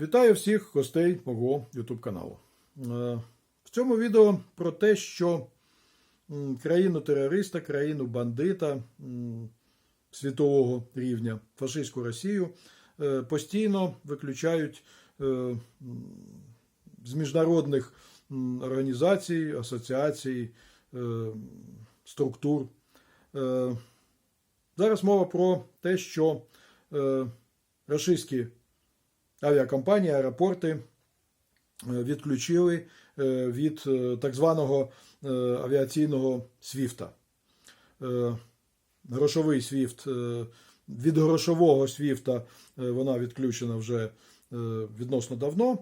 Вітаю всіх гостей мого YouTube каналу. Е, В цьому відео про те, що країну терориста, країну бандита світового рівня, фашистську Росію, е, постійно виключають е, з міжнародних організацій, асоціацій, структур. Зараз мова про те, що рашистські авіакомпанії, аеропорти е, відключили е, від е, так званого авіаційного свіфта. Грошовий свіфт від грошового свіфта вона відключена вже відносно давно.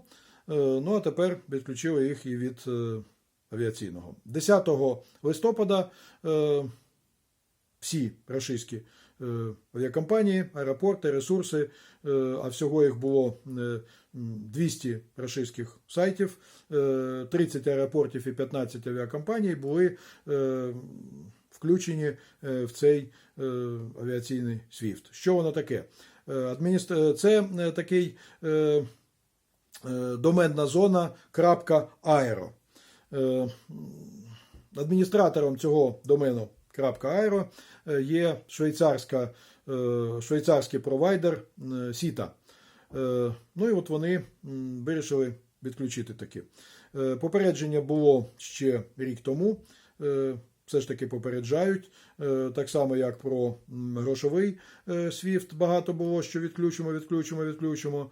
Ну а тепер відключили їх і від авіаційного. 10 листопада всі рашистські е, авіакомпанії, аеропорти, ресурси, е, а всього їх було е, 200 рашистських сайтів, е, 30 аеропортів і 15 авіакомпаній були е, включені е, в цей е, авіаційний свіфт. Що воно таке? Е, Це е, такий е, е, доменна зона .aero. Е, Адміністратором цього домену .aero е, є швейцарська, е, швейцарський провайдер е, Сіта. Ну і от вони вирішили відключити таки. Е, Попередження було ще рік тому. Все ж таки попереджають. Так само, як про грошовий SWIFT багато було, що відключимо, відключимо, відключимо.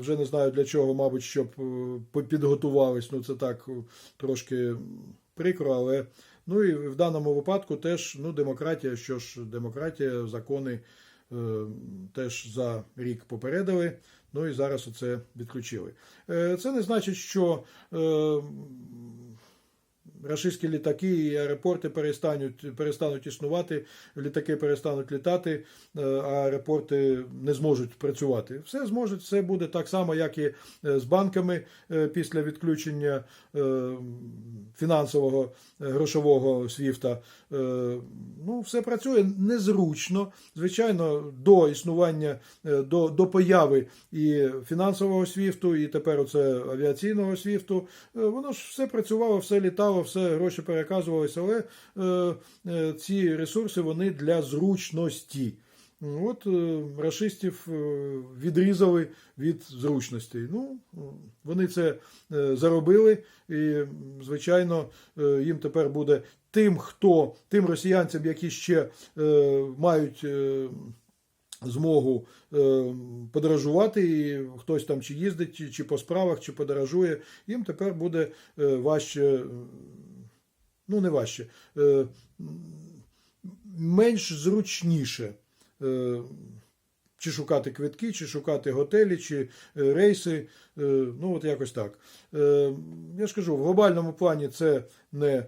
Вже не знаю для чого, мабуть, щоб підготувались. Ну, це так трошки прикро, але ну і в даному випадку теж ну, демократія, що ж, демократія, закони е, теж за рік попередили. Ну і зараз оце відключили. Е, Це не значить, що е, рашистські літаки і аеропорти перестануть, перестануть існувати, літаки перестануть літати, е, а аеропорти не зможуть працювати. Все зможуть, все буде так само, як і е, з банками е, після відключення фінансового грошового свіфта. Ну, все працює незручно. Звичайно, до існування, до, до появи і фінансового свіфту, і тепер оце авіаційного свіфту, воно ж все працювало, все літало, все гроші переказувалися, але е, е, ці ресурси вони для зручності. От е, рашистів е, відрізали від зручностей. Ну, вони це заробили, і, звичайно, їм тепер буде тим, хто, тим росіянцям, які ще мають. Змогу е, подорожувати, і хтось там чи їздить, чи, по справах, чи подорожує, їм тепер буде е, важче, е, ну не важче, менш зручніше. Чи шукати квитки, чи шукати готелі, чи рейси. Ну, от якось так. Я ж кажу, в глобальному плані це не,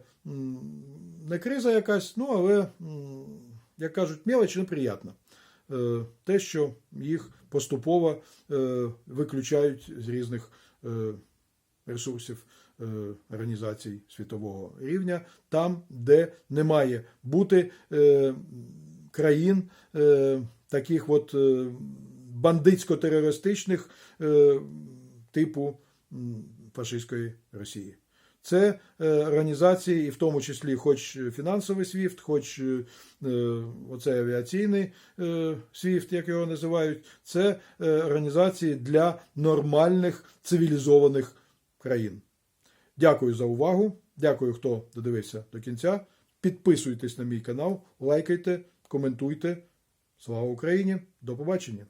не криза якась, ну, але, як кажуть, мелоч неприятна. Е, Те, що їх поступово е, виключають з різних е, ресурсів організацій світового рівня, там, де не має бути країн таких от бандитсько-терористичних типу фашистської Росії. Це е, організації, і в тому числі, хоч фінансовий свіфт, хоч е, е, оцей авіаційний свіфт, як його називають, це організації для нормальних цивілізованих країн. Дякую за увагу. Дякую, хто додивився до кінця. Підписуйтесь на мій канал, лайкайте, коментуйте. Слава Україні! До побачення!